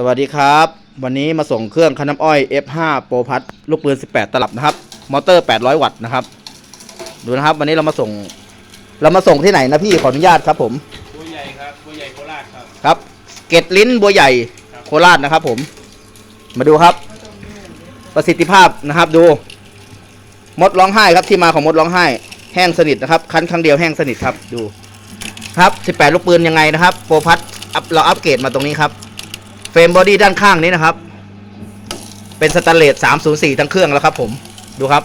สวัสดีครับ วันนี้มาส่งเครื่องคันน้ำอ้อย F5 Pro Plus ลูกปืน 18 ตลับนะครับ มอเตอร์ 800 วัตต์นะครับ ดูนะครับ วันนี้เรามาส่ง เรามาส่งที่ไหนนะพี่ขออนุญาตครับผมบัวใหญ่ครับบัวใหญ่โคราชครับครับ เกตลิ้นบัวใหญ่ครับโคราชนะครับ ผม มาดูครับ ประสิทธิภาพนะครับ ดู มดร้องไห้ครับที่มาของมดร้องไห้ แห้งสนิทนะครับ คันครั้งเดียวแห้งสนิทครับ ดู ครับ 18 ลูกปืนยังไงนะครับ โปรพัทอัพเราอัปเกรดมาตรงนี้ครับเฟ รมบอดี้ด้านข้างนี้นะครับ เป็นสแตนเลส304 ทั้งเครื่องแล้วครับ ผมดูครับ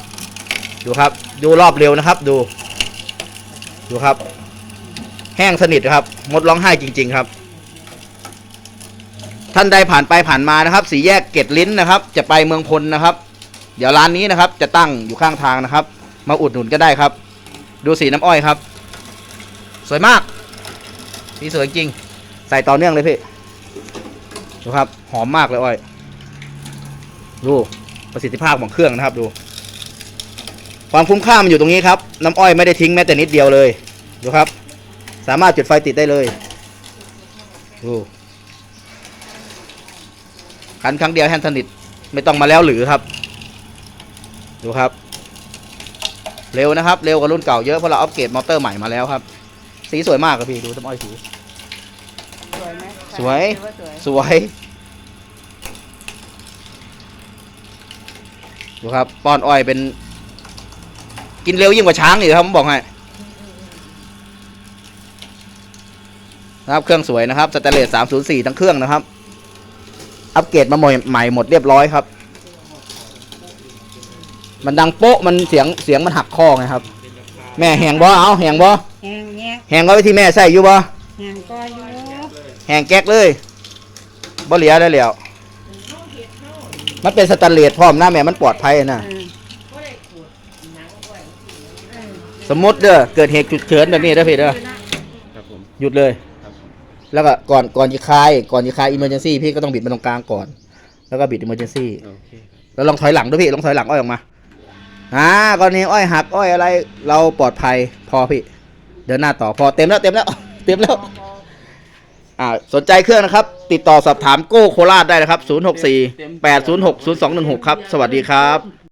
ดูครับ ดูรอบเร็วนะครับ ดู ดูครับ แห้งสนิทครับมดร้องไห้จริง ๆ ครับ ท่านใดผ่านไปผ่านมานะครับ สีแยกเกตลิ้นนะครับ จะไปเมืองพลนะครับ เดี๋ยวร้านนี้นะครับ จะตั้งอยู่ข้างทางนะครับ มาอุดหนุนก็ได้ครับ ดูสีน้ำอ้อยครับ สวยมากสีสวยจริง ใส่ต่อเนื่องเลยพี่ ดูครับ หอมมากเลยอ้อย ดูประสิทธิภาพของเครื่องนะครับ ดู ความคุ้มค่ามันอยู่ตรงนี้ครับ น้ำอ้อยไม่ได้ทิ้งแม้แต่นิดเดียวเลย ดูครับ สามารถจุดไฟติดได้เลย ดูคันครั้งเดียวแฮนด์สนิทไม่ต้องมาแล้วหรือครับ ดูครับ เร็วนะครับ เร็วกว่ารุ่นเก่าเยอะเพราะเราอัปเกรดมอเตอร์ใหม่มาแล้วครับ สีสวยมากครับพี่ดูต้นอ้อยสี สวยไหมสวยถือว่าสวยสวย ดูครับป้อนอ้อยเป็น กินเร็วยิ่งกว่าช้างอีกครับผมบอกให้นะครับเครื่องสวยนะครับสแตนเลส304 ทั้งเครื่องนะครับ อัปเกรดมาใหม่ใหม่หมดเรียบร้อยครับ มันดังโป๊ะมันเสียงเสียงมันหักคอไงครับ แม่แหงบ่เอาแหงบ่แห้งแยกแหงก็ไปที่แม่ใส่อยู่บ่แห้งก็อยู่ แหงแก๊กเลยบ่เหลียได้แล้วมันเป็นสแตนเลสพร้อมหน้าแม่มันปลอดภัยนะเออสมมติเด้อเกิดเหตุฉุกเฉินแบบนี้เด้อพี่เด้อครับผมหยุดเลย ครับผมแล้วก็ก่อนก่อนจะคลายก่อนจะคลายอิมเมอร์เจนซี่พี่ก็ต้องบิดมาตรงกลางก่อน แล้วก็บิดอิมเมอร์เจนซี่โอเคครับแล้วลองถอยหลังด้วยพี่ลองถอยหลังอ้อยออกมาอ่ากรณีอ้อยหักอ้อยอะไร เราปลอดภัยพอพี่ เดินหน้าต่อพอเต็มแล้วเต็มแล้ว เต็มแล้ว อ่าสนใจเครื่องนะครับ ติดต่อสอบถามโก้โคราชได้นะครับ 064 806 0216 ครับ สวัสดีครับ